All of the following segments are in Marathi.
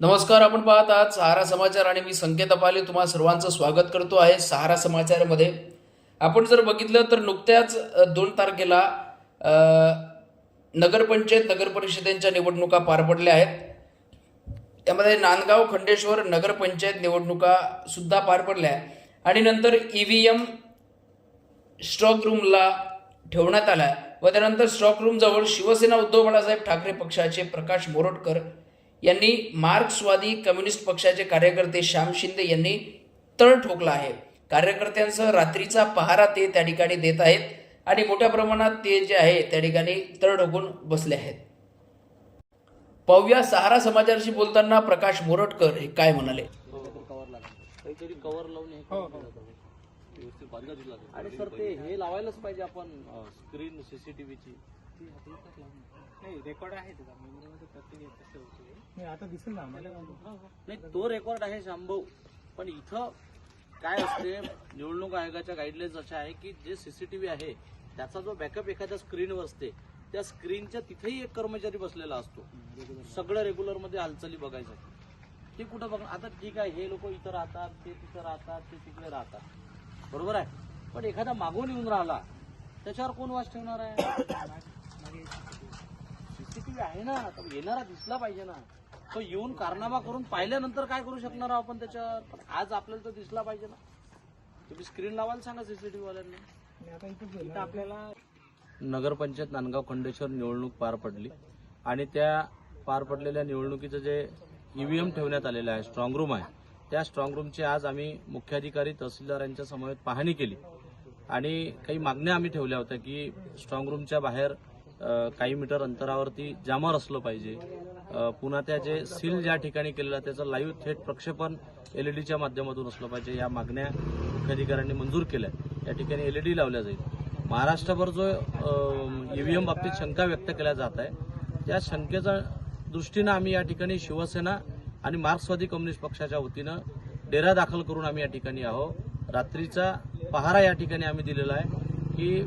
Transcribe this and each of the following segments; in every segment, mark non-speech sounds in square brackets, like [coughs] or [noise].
नमस्कार आपण पाहत आहात सहारा समाचार आणि मी संकेत अपाले. तुम्हा सर्वांचं स्वागत करतो आहे सहारा समाचारमध्ये. आपण जर बघितलं तर नुकत्याच दोन तारखेला नगरपंचायत नगरपरिषदेंच्या निवडणुका पार पडल्या आहेत. त्यामध्ये नांदगाव खंडेश्वर नगरपंचायत निवडणुका सुद्धा पार पडल्या आणि नंतर ई व्ही एम स्ट्रॉक रूमला ठेवण्यात आला व त्यानंतर स्ट्रॉक रूमजवळ शिवसेना उद्धव बाळासाहेब ठाकरे पक्षाचे प्रकाश मोरटकर यांनी मार्क्सवादी कम्युनिस्ट पक्षाचे कार्यकर्ते श्याम शिंदे यांनी तळ ठोकला आहे. कार्यकर्त्यांसह रात्रीचा पहारा ते त्या ठिकाणी देत आहेत आणि मोठ्या प्रमाणात ते जे आहे त्या ठिकाणी तळ ठोकून बसले आहेत. पाहूया सहारा समाचारशी बोलताना प्रकाश मोरटकर हे काय म्हणाले. आणि सर ते हे लावायलाच पाहिजे आपण स्क्रीन सीसीटीव्हीची नाही रेकॉर्ड आहे त्याचा. मेमरीमध्ये प्रत्येक नाही आता दिसेल ना आम्हाला. नाही तो रेकॉर्ड आहे शांभव पण इथं काय असते निवडणूक आयोगाच्या गाईडलाईन्स अशा आहे की जे सीसीटीव्ही आहे त्याचा जो बॅकअप एखाद्या स्क्रीनवर असते त्या स्क्रीनच्या तिथेही एक कर्मचारी बसलेला असतो. सगळं रेग्युलरमध्ये हालचाली बघायसाठी. ते कुठं बघ आता ठीक आहे हे लोक इथं राहतात ते तिथं राहतात ते तिकडे राहतात. बरोबर आहे? पण एखादा मागून येऊन राहिला त्याच्यावर कोण वाच ठेवणार आहे? [coughs] [coughs] सीसीटीव्ही आहे ना तर येणारा दिसला पाहिजे ना. तो येऊन कारनामा करून पाहिल्यानंतर काय करू शकणार आहोत आपण त्याच्यावर आज आपल्याला तो दिसला पाहिजे ना. तुम्ही स्क्रीन लावायला सांगा सीसीटीव्ही वाल्यांना. आपल्याला नगरपंचायत नांदगाव खंडेश्वर निवडणूक पार पडली. आणि त्या पार पडलेल्या निवडणुकीचं जे ईव्हीएम ठेवण्यात आलेलं आहे स्ट्रॉंग रूम आहे. त्या स्ट्रॉंग रूमची आज आम्ही मुख्याधिकारी तहसीलदार यांच्या समवेत पाहणी केली. आणि काही मागण्या आम्ही ठेवल्या होत्या की स्ट्रॉंग रूमच्या बाहेर काही मीटर अंतरावरती जामर असलं पाहिजे. पुन्हा त्याचे सील ज्या ठिकाणी केलेलं आहे त्याचं लाईव्ह थेट प्रक्षेपण एलईडीच्या माध्यमातून असलं पाहिजे. या मागण्या मुख्याधिकाऱ्यांनी मंजूर केल्या या ठिकाणी एलईडी लावल्या जाईल. महाराष्ट्रभर जो ईव्हीएम बाबतीत शंका व्यक्त केल्या जात आहे त्या शंकेच्या दृष्टीनं आम्ही या ठिकाणी शिवसेना आणि मार्क्सवादी कम्युनिस्ट पक्षाच्या वतीनं डेरा दाखल करून आम्ही या ठिकाणी आहो रात्रीचा पहारा या ठिकाणी आम्ही दिलेला आहे की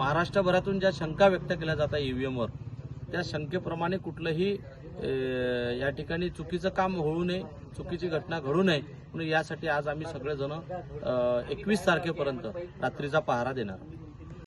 महाराष्ट्रभरातून ज्या शंका व्यक्त केल्या जातात ईव्हीएमवर त्या शंकेप्रमाणे कुठलंही या ठिकाणी चुकीचं काम होऊ नये चुकीची घटना घडू नये म्हणून यासाठी आज आम्ही सगळेजण एकवीस तारखेपर्यंत रात्रीचा पहारा देणार